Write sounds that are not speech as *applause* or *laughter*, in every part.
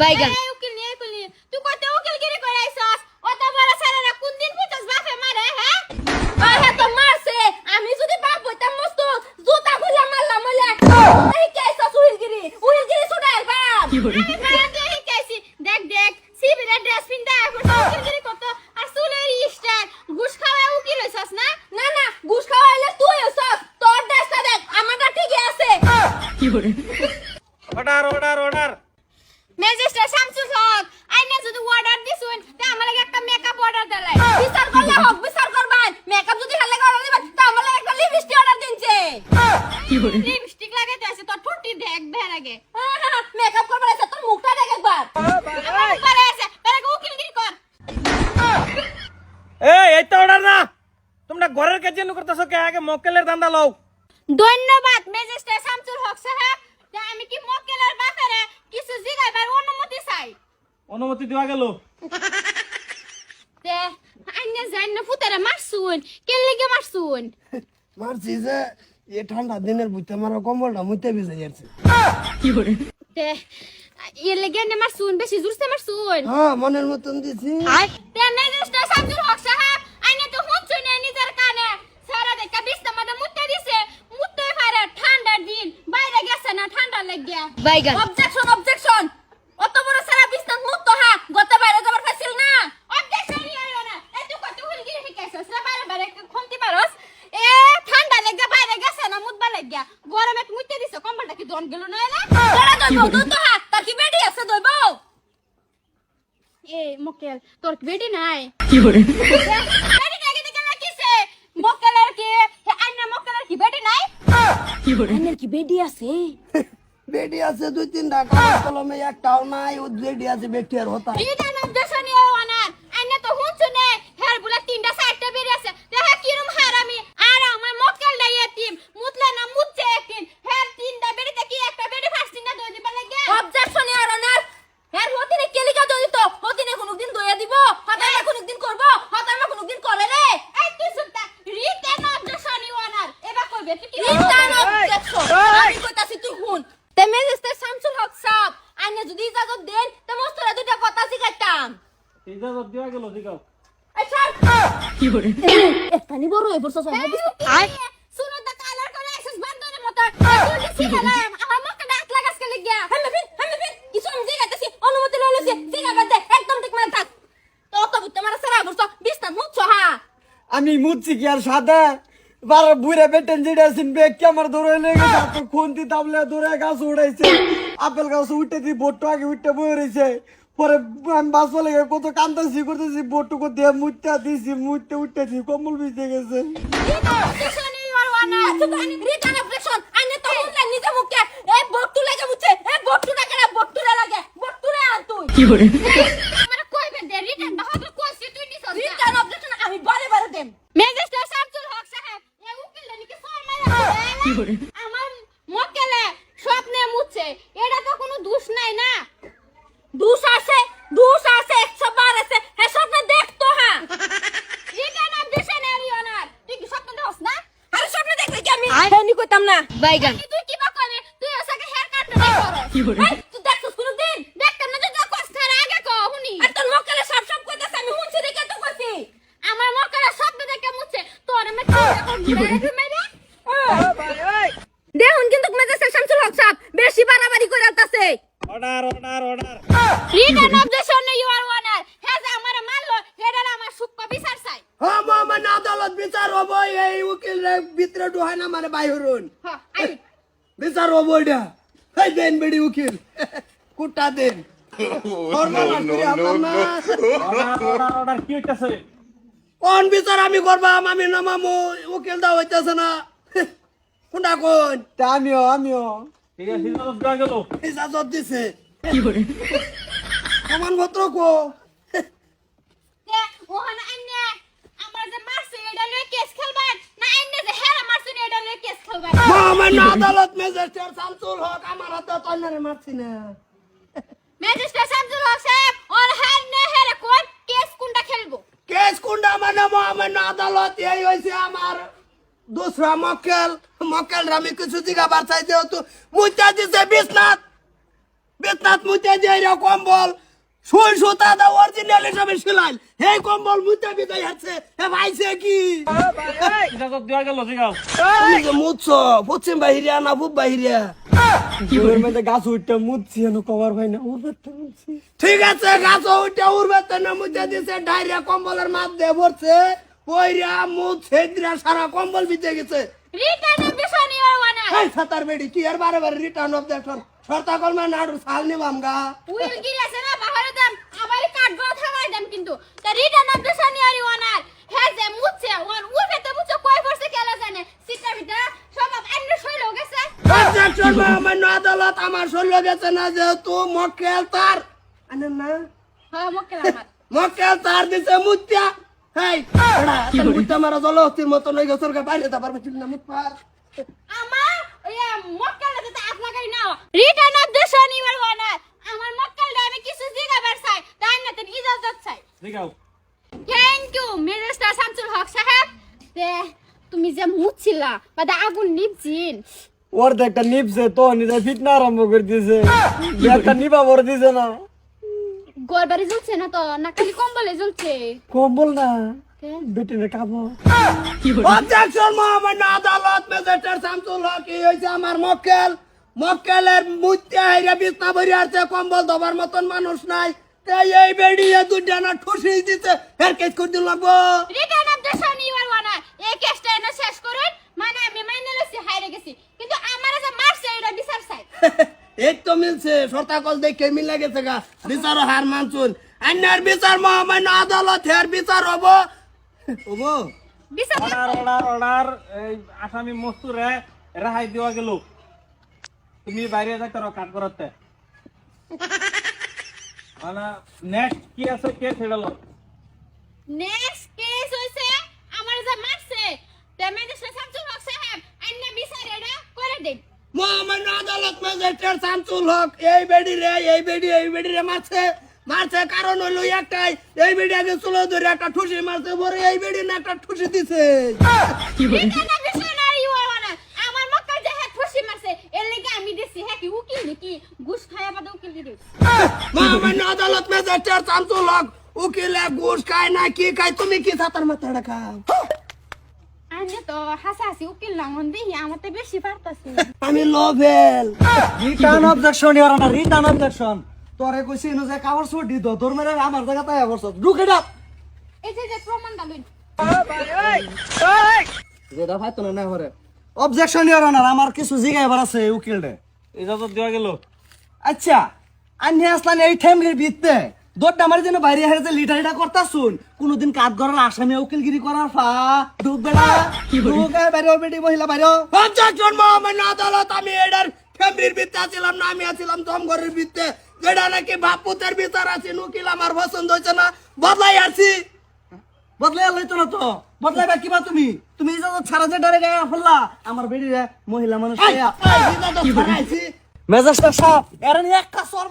বাইগান উকিল নিয়ে উকিল নিয়ে তুই কত উকিলগিরি করে আইছস অত বড় সারারা কোন দিন বুঝছস বাপে মারে হ্যাঁ আর হ্যাঁ তো মারছে আমি যদি বাপ হইতাম মস্ত জুতা খুলে মারলাম বলে এই কেসা সুইলগিরি উইলগিরি ছুটাই বাপ আমি ভাড়া দিয়ে শিখাইছি দেখ দেখ সিবিলের ড্রেস পিনটা এখন উকিলগিরি কত আর চুলের স্টাইল ঘুষ খাওয়া উকিল হইছস না না না ঘুষ খাওয়াইলে তুই সব তোর দেশটা দেখ আমারটা ঠিকই আছে এই অর্ডার না। তোমরা ঘরের কাজ জন্য করতেছো কে? আগে মক্কেলের দান্দা লও। ধন্যবাদ ম্যাজিস্ট্রেট শামসুল হক সাহেব। আমি কি মক্কেলের ব্যাপারে কিছু জিগাইবার অনুমতি চাই? অনুমতি দেওয়া গেল। তে আইনা জাইনা ফুতারে মারছুন কে লেগে মারছুন মারছি যে এ ঠান্ডা দিনের বুঝতে মারা কম্বলটা মুইতে ভিজে যাচ্ছে তে এ লেগে নে মারছুন বেশি জোরসে মারছুন হ্যাঁ মনের মতন দিছি। তে ম্যাজিস্ট্রেট শামসুল হক সাহেব আইনা তো হুনছুন না নিজের কানে সারা দেখা বিস্তা মধ্যে মুত্তে দিছে মুত্তে পারে ঠান্ডার দিন বাইরে গেছে না ঠান্ডা লাগিয়া। বাইগান। অবজেকশন অবজেকশন অত বড় সারা বিস্তার মুক্ত হা গতে বাইরে যাবার ফাইছিল না। অবজেকশন ইয়া না। এই তুই কত হুলগিরি শিখাইছস না বাইরে বাইরে খুনতি পারস এ ঠান্ডা লাগা বাইরে গেছে না মুতবা লাগিয়া। গরমে মুইতে দিছে কম্বলটা কি দন গেল না এলা তোরা দইব দুই তো হা তার কি বেডি আছে দইব এ মকেল তোর কি বেডি নাই? বেডি নাই কিন্তু কেন কিসে মকেলের কি আইনা মকেলের কি বেডি নাই? কি বেডি আছে? *laughs* বেডি আছে দুই তিনটা কাগজ কলমে একটাও নাই ও বেডি আছে বেটি আর হতা এটা না দেশনি ও আনার আইনা তো হুনছুনে হের বুলা তিনটা চারটা বেরি আছে দেখা কিরম হারামি আর আমার মকেল ডাই এতিম মুতলে না মুতছে একদিন হের তিনটা বেরিতে কি একটা বেরি ফাস্টিং না দই দিবা লাগে অবজেকশন ইয়ার অনার এর হতিনে কেলিকা দইতো হতিনে কোনদিন দইয়া দিব হতাই কোনদিন করব হতাই মা কোনদিন করে রে এই তুই শুনতা রিটেন অবজেকশন ইউ অনার এবার কইবে তুই কি রিটার্ন অবজেকশন আমি কইতাছি তুই শুন তে ম্যাজিস্ট্রেট শামসুল হক সাহেব আইনে যদি ইজাজত দেন তে মস্তরা দুইটা কথা শিখাইতাম দেওয়া গেল দিগাও কি করে এখানি বড় হয়ে পড়ছস আই শুনো দা কালার করে এসেস বান্দরের মত। তুই সিগালাম আমার মুখে দাঁত লাগাস কে লাগিয়া কিছু আমি জিগাইতাছি অনুমতি লইলেছি জিগাইবা দে একদম ঠিক মানে থাক। তো তো বুঝতে মারা সারা বছর বিস্তার মুচ্ছ হা আমি মুচ্ছি কি আর সাদা? বার বুড়ে বেটেন যেটা আছেন বেগ কি আমার দৌড়ে লেগে তো খুন্তি তাবলে দৌড়ে গাছ উড়াইছে। *laughs* আপেল গাছ উঠে দি বোটটো আগে উঠে বয়ে রয়েছে পরে আমি বাসা লেগে কত কান্দাছি করতেছি বোটটুকু দিয়ে মুটটা দিছি মুটতে উঠতেছি কম্বল ভিজে গেছে। কি ইউ আর অনার আচ্ছা তো আইনে রিটার্ন অবজেকশন আইনে তো হুনলা নিজে মুখে এ বট্টু লাগে বুঝছে এ বট্টু না কেন বট্টুরে লাগে বট্টুরে আন তুই আমার কইবে দে রিটেন বা হতো কইছি তুই নিছস রিটার্ন অবজেকশন আমি বারে বারে দেম ম্যাজিস্ট্রেট শামসুল হক সাহেব এ উকিল নাকি ফোন মারা আমার মক্কেলে স্বপ্নে মুচ্ছে এটা তো কোনো দোষ নাই না দুশ আছে দুশ আছে একশো বার আছে হ্যাঁ স্বপ্ন দেখতো হ্যাঁ রিটেন অবজেকশন এরি অনার তুই কি স্বপ্ন দেখছ না আরে স্বপ্ন দেখলে কি আমি হ্যাঁ না। বাইগান তুই কি বা তুই ওসাকে হেয়ার কাট না করস এই, তুই দেখছস কোনদিন? দেখতাম না তুই তো কষ্ট আগে কো হুনি আর তোর মক্কেলে সব সব কইতাছে আমি শুনছি দেখে তো কইছি। আমার মক্কেলে স্বপ্ন দেখে মুচ্ছে তোর আমি কি করব মেরে দেখুন কিন্তু মেজাজের শামসুল হক সাহেব বেশি বাড়াবাড়ি করে অর্ডার অর্ডার অর্ডার রিটেন অবজেকশন আই বিচার হব এটা। এই দেন বেডি উকিল। কুটা দেন। ফরমাল আসলে আমার না। অর্ডার অর্ডার অর্ডার কি হইতাছে? কোন বিচার আমি করবাম? আমি নামামু উকিল দা হইতেছে না। কোনটা কোন? আমিও আমিও। ঠিক আছে ইজাজত দিছে। প্রমাণ পত্র কো তে ওহান আইনে আমার যে মারছে এটা লয়ে কেস খেলবার না আইনে যে হেরা মারছে এটা লয়ে মামা আদালত ম্যাজিস্ট্রেট শামসুল হক আমার হাতে তন্নারে মারছি না। ম্যাজিস্ট্রেট শামসুল হক সাহেব ওর হার নে হেরা কোন কেস কোনটা খেলব? কেস কুন্ডা মানে মহামান্য আদালত এই হয়েছে আমার দুসরা মক্কেল। মক্কেল আমি কিছু দিঘা বাড়াই যেহেতু মুচা দিছে বিশ্বনাথ মুতে দিয়ে রে কম্বল। সুই সুতা দা অরিজিনাল হিসাবে সিলাইল এই কম্বল মুতে বিদায় এ ভাইছে কি? ইজাজত দেওয়া গেল জিগাও তুমি পশ্চিম বাহিরিয়া না পূব বাহিরিয়া গাছ উঠতে মুচ্ছি এনো কভার ভাই না ওর ঠিক আছে গাছ উঠে উড়বে তো না মুতে দিছে ডাইরিয়া কম্বলের মাপ দিয়ে ভরছে। ওইরা সেদিরা সারা কম্বল বিতে গেছে। রিটার্ন অফ দ্য সান এই সাতার বেডি তুই আর বারে বারে রিটার্ন অফ দ্যাকশন সরতা কলমা নাড়ু সাল নিবাম গা। উইল গিরি না বাহারে দাম আবার কাটবো থামাই দাম কিন্তু। তা return of the sun honour হ্যাঁ যে মুচ্ছে ওয়ান উইল তো মুচ্ছে কই পড়ছে কেলা জানে? সিটা বিটা সব আন্য শৈল গেছে। অবজেকশন আদালত আমার গেছে না যেহেতু মক্কেল তার। আনেন না। হ্যাঁ মক্কেল আমার। মক্কেল তার দিছে মুত্যা। হেই এড়া তোর মুত্যা মারা জলহস্তির মতো নই গছর কে বাইরে তা পারবে না মুত পার আমার ওই মক্কেল তো আপনা করি না return of the sun your আমার মক্কেল আমি কিছু জিগাবার চাই তাই না তেন ইজাজত চাই। জিগাও। Thank you minister Shamsul Haq সাহেব তে তুমি যে মুছিলা বা দা আগুন নিবজিন। ওর একটা নিপছে তো নিজে ফিটনা আরম্ভ করে দিয়েছে। একটা নিবা ভরে দিছে না। গোর বাড়ি জ্বলছে না তো না খালি কম্বলে জ্বলছে? কম্বল না তে? বেটিনে খাব অবজেকশন মহামান্য আদালত ম্যাজিস্ট্রেট শামসুল হক কি হইছে আমার মক্কেল। মক্কেলের মুত্যা হাইরা বিছনা ভরি আছে কম্বল দবার মতন মানুষ নাই। তাই এই বেডি এ দুইটা না ঠুসি দিতে। এর কেস করে দিল লাগবো return of the your honour এই কেসটা এনে শেষ করুন। মানে আমি মাইনে লইছি হাইরে গেছি। কিন্তু আমার যে মারছে এটা বিচার চাই। *laughs* এই তো মিলছে সরতা কল দেখে মিলে গেছে গা। বিচার হার মানছুন। আন্যার বিচার মহামান্য আদালত হের বিচার হব। *laughs* হব। বিচার অর্ডার অর্ডার অর্ডার এই আসামি মস্তুরে রেহাই দেওয়া গেল। তুমি বাইরে যাইতে কাট করতে। *laughs* মানে নেক্সট কি আছে কে ছেড়ালো নেক্সট কেস হইছে আমার যে মারছে তে মিনিস্টার শামসুল হক সাহেব আইনে বিচার এটা করে দেন মহামান্য আদালত ম্যাজিস্ট্রেট শামসুল হক এই বেডি রে এই বেডি এই বেডি রে মারছে মারছে কারণ হলো একটাই এই বেডি আগে চুলো ধরে একটা ঠুসি মারছে পরে এই বেডি না একটা ঠুসি দিছে। Of the sun your honour আমার মক্কেল যে হেড খুশি মারছে এর লাগি আমি দিছি হ্যাঁ কি উকিল নাকি? ঘুষ খায়া বাদে উকিল দিদি মহামান্য আদালত ম্যাজিস্ট্রেট শামসুল হক উকিলে ঘুষ খায় না কি খায়? তুমি কি সাতার মাথাটা খাও আনে তো হাসাহাসি উকিল না মন আমার তো বেশি পারতাছি আমি লোভেল। Return objection your honour return objection তোরে কইছি ইনো যে কাভার সুট দি তোর মেরে আমার জায়গা তাই ঢুকে এই যে যে প্রমাণ দালুন যেটা ভাই তো না হরে অবজেকশন ইয়ার অনার আমার কিছু জিগাইবার আছে উকিল রে ইজাজত দেওয়া গেল। আচ্ছা আন্নি আসলান এই ঠেমরির ভিত্তে। দোট আমার জন্য বাইরে হারে যে লিটারিটা করতা শুন কোনদিন কাজ করার আসামি উকিলগিরি করার ফা ঢুক বেড়া। ঢুক বাইরে বেটি মহিলা বাইরে। পঞ্চাশজন মহামান্য আদালত আমি এটার ফ্যামিলির ভিত্তে আছিলাম না আমি আছিলাম দমঘরের ভিত্তে। যেটা নাকি বাপুতের বিচার আছে উকিল আমার পছন্দ হয়েছে না বদলাই আসছি বদলাই আলাই তো না তো। বদলাইবা কিবা তুমি? তুমি ইজাজত ছাড়া যে ডরে গায়ে ফেললা আমার মহিলা মানুষ মেজাজটা সাপ এর নিয়ে একটা সর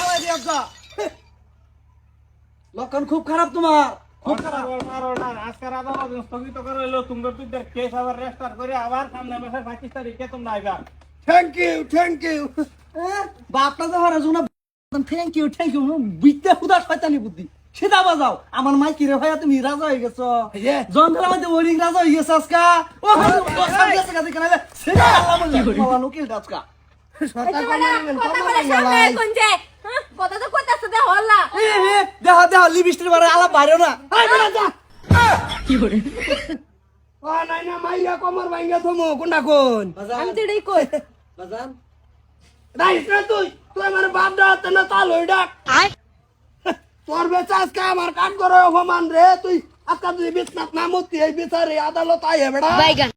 হাওয়াই দিয়ে যা লক্ষণ খুব খারাপ তোমার। খুব আজকের আদালত স্থগিত করে দুইটার কেস আবার রেজিস্টার করে আবার সামনে মাসের পঁচিশ তারিখে তোমরা আইবা। থ্যাংক ইউ থ্যাংক ইউ বাপটা তো হারা জুনা থ্যাংক ইউ থ্যাংক ইউ বিদ্যা খুদা শয়তানি বুদ্ধি। সেটা বাজাও। আমার মাই কি রে ভাইয়া তুমি রাজা হয়ে গেছো. জঙ্গলের মধ্যে ওরিং রাজা হয়ে গেছে আজকা। ও সেটা আল্লাহ আজকা। দেহ দেহ বারে আলাপ না। নাই না মাইয়া কমর ভাঙ্গা থমো কোন? আমি তো এটাই কই। বাজান। রাইস না তুই তুই আমার বাপ ডাকতে না তাল হই ডাক। তোর বেচা আজকে আমার কান করে অপমান রে, তুই আজকে তুই বিছনাত নামতি এই বিচারে আদালত আই হেবড়া